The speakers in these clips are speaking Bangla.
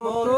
Oh,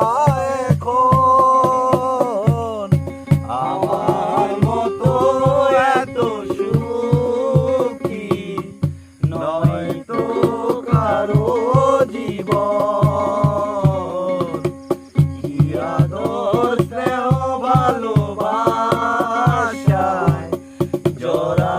জরা